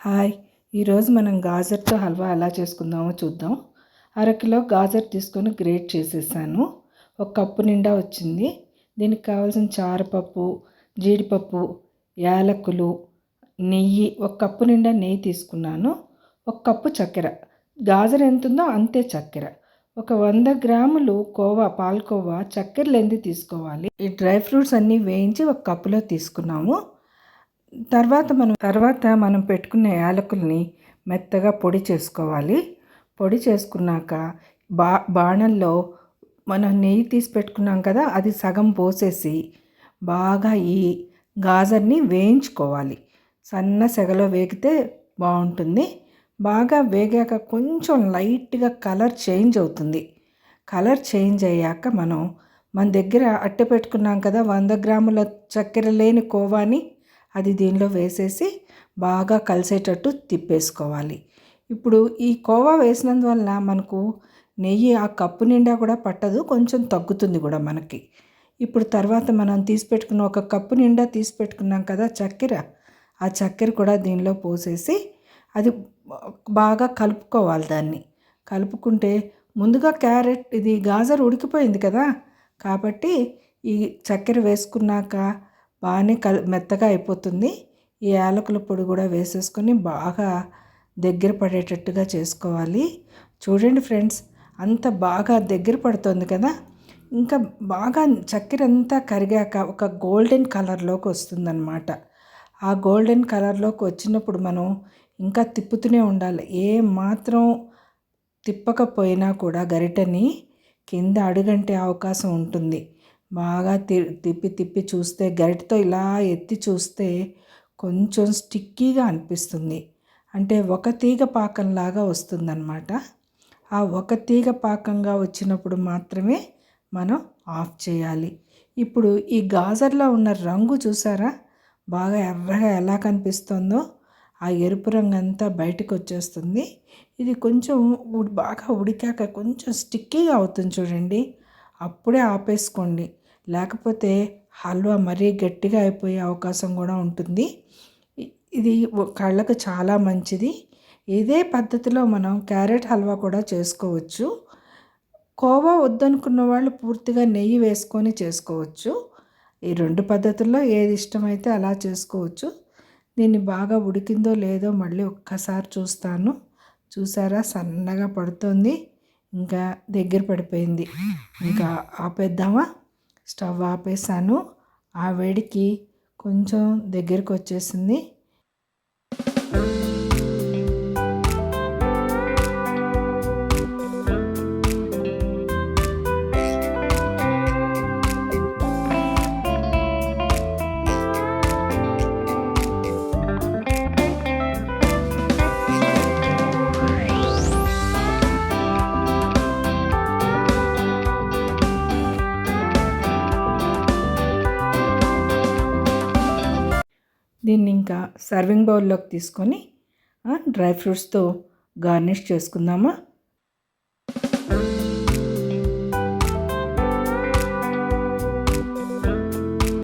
Hi ఈరోజు మనం గాజర్తో హల్వా ఎలా చేసుకుందామో చూద్దాం. అరకిలో గాజర్ తీసుకొని గ్రేట్ చేసేసాను. ఒక కప్పు నిండా వచ్చింది. దీనికి కావాల్సిన చారపప్పు జీడిపప్పు యాలకులు నెయ్యి ఒక కప్పు నిండా నెయ్యి తీసుకున్నాను. ఒక కప్పు చక్కెర. గాజర్ ఎంత ఉందో అంతే చక్కెర. ఒక వంద గ్రాములు కోవా పాలకోవా చక్కెర ఎందు తీసుకోవాలి. ఈ డ్రై ఫ్రూట్స్ అన్నీ వేయించి ఒక కప్పులో తీసుకున్నాము. తర్వాత మనం తర్వాత మనం పెట్టుకున్న యాలకుల్ని మెత్తగా పొడి చేసుకోవాలి. పొడి చేసుకున్నాక బా బాణల్లో మనం నెయ్యి తీసి పెట్టుకున్నాం కదా అది సగం పోసేసి బాగా ఈ గాజర్ని వేయించుకోవాలి. సన్న సెగలో వేగితే బాగుంటుంది. బాగా వేగాక కొంచెం లైట్గా కలర్ చేంజ్ అవుతుంది. కలర్ చేంజ్ అయ్యాక మనం మన దగ్గర అట్టె పెట్టుకున్నాం కదా వంద గ్రాముల చక్కెర లేని కోవాని అది దీనిలో వేసేసి బాగా కలిసేటట్టు తిప్పేసుకోవాలి. ఇప్పుడు ఈ కోవా వేసినందువల్ల మనకు నెయ్యి ఆ కప్పు నిండా కూడా పట్టదు కొంచెం తగ్గుతుంది కూడా మనకి. ఇప్పుడు తర్వాత మనం తీసి పెట్టుకున్న ఒక కప్పు నిండా తీసి పెట్టుకున్నాం కదా చక్కెర ఆ చక్కెర కూడా దీనిలో పోసేసి అది బాగా కలుపుకోవాలి దాన్ని. కలుపుకుంటే ముందుగా క్యారెట్ ఇది గాజర్ ఉడికిపోయింది కదా కాబట్టి ఈ చక్కెర వేసుకున్నాక బాగానే కల్ మెత్తగా అయిపోతుంది. ఈ యాలకుల పొడి కూడా వేసేసుకొని బాగా దగ్గర పడేటట్టుగా చేసుకోవాలి. చూడండి ఫ్రెండ్స్ అంత బాగా దగ్గర పడుతుంది కదా? ఇంకా బాగా చక్కెర అంతా కరిగాక ఒక గోల్డెన్ కలర్లోకి వస్తుందన్నమాట. ఆ గోల్డెన్ కలర్లోకి వచ్చినప్పుడు మనం ఇంకా తిప్పుతూనే ఉండాలి. ఏ మాత్రం తిప్పకపోయినా కూడా గరిటని కింద అడుగంటే అవకాశం ఉంటుంది. బాగా తిప్పి తిప్పి చూస్తే గరిటతో ఇలా ఎత్తి చూస్తే కొంచెం స్టిక్కీగా అనిపిస్తుంది. అంటే ఒక తీగ పాకంలాగా వస్తుందన్నమాట. ఆ ఒక తీగ పాకంగా వచ్చినప్పుడు మాత్రమే మనం ఆఫ్ చేయాలి. ఇప్పుడు ఈ గాజర్లో ఉన్న రంగు చూసారా? బాగా ఎర్రగా ఎలా కనిపిస్తుందో ఆ ఎరుపు రంగు అంతా బయటకు వచ్చేస్తుంది. ఇది కొంచెం బాగా ఉడికాక కొంచెం స్టిక్కీగా అవుతుంది చూడండి. అప్పుడే ఆపేసుకోండి. లేకపోతే హల్వా మరీ గట్టిగా అయిపోయే అవకాశం కూడా ఉంటుంది. ఇది కళ్ళకు చాలా మంచిది. ఇదే పద్ధతిలో మనం క్యారెట్ హల్వా కూడా చేసుకోవచ్చు. కోవా వద్దనుకున్న వాళ్ళు పూర్తిగా నెయ్యి వేసుకొని చేసుకోవచ్చు. ఈ రెండు పద్ధతుల్లో ఏది ఇష్టమైతే అలా చేసుకోవచ్చు. దీన్ని బాగా ఉడికిందో లేదో మళ్ళీ ఒక్కసారి చూస్తాను. చూసారా? సన్నగా పడుతుంది. ఇంకా దగ్గర పడిపోయింది. ఇంకా ఆపేద్దామా? స్టవ్ ఆపేసాను. ఆ వేడికి కొంచెం దగ్గరికి వచ్చేసింది దీన్ని ఇంకా సర్వింగ్ బౌల్లోకి తీసుకొని డ్రై ఫ్రూట్స్తో గార్నిష్ చేసుకుందామా?